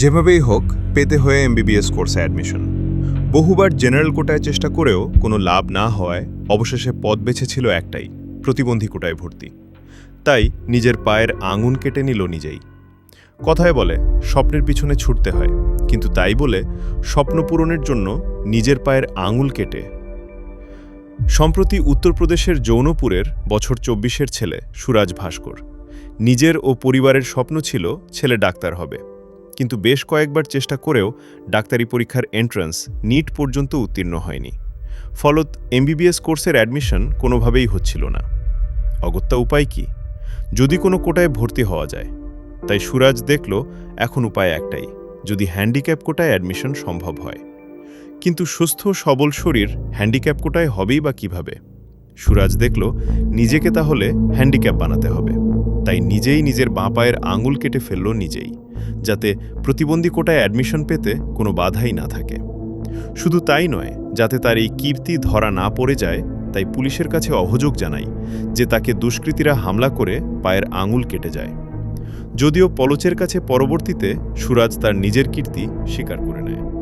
যেভাবেই হোক, পেতে হয়ে এমবিবিএস কোর্সে অ্যাডমিশন। বহুবার জেনারেল কোটায় চেষ্টা করেও কোনো লাভ না হওয়ায় অবশেষে পদ বেছেছিল একটাই, প্রতিবন্ধী কোটায় ভর্তি। তাই নিজের পায়ের আঙুন কেটে নিল নিজেই। কথায় বলে, স্বপ্নের পিছনে ছুটতে হয়, কিন্তু তাই বলে স্বপ্ন পূরণের জন্য নিজের পায়ের আঙুল কেটে। সম্প্রতি উত্তরপ্রদেশের যৌনপুরের বছর চব্বিশের ছেলে সুরাজ ভাস্কর, নিজের ও পরিবারের স্বপ্ন ছিল ছেলে ডাক্তার হবে। কিন্তু বেশ কয়েকবার চেষ্টা করেও ডাক্তারি পরীক্ষার এন্ট্রান্স নিট পর্যন্ত উত্তীর্ণ হয়নি। ফলত এমবিবিএস কোর্সের অ্যাডমিশন কোনোভাবেই হচ্ছিল না। অগত্যা উপায় কি? যদি কোনো কোটায় ভর্তি হওয়া যায়। তাই সুরাজ দেখল, এখন উপায় একটাই, যদি হ্যান্ডিক্যাপ কোটায় অ্যাডমিশন সম্ভব হয়। কিন্তু সুস্থ সবল শরীর হ্যান্ডিক্যাপ কোটায় হবেই বা কীভাবে? সুরাজ দেখল, নিজেকে তাহলে হ্যান্ডিক্যাপ বানাতে হবে। তাই নিজেই নিজের বাঁ পায়ের আঙুল কেটে ফেলল নিজেই, যাতে প্রতিবন্ধী কোটায় অ্যাডমিশন পেতে কোনো বাধাই না থাকে। শুধু তাই নয়, যাতে তার এই কীর্তি ধরা না পড়ে যায়, তাই পুলিশের কাছে অভিযোগ জানাই যে তাকে দুষ্কৃতীরা হামলা করে পায়ের আঙুল কেটে যায়। যদিও পলচের কাছে পরবর্তীতে সুরাজ তার নিজের কীর্তি স্বীকার করে নেয়।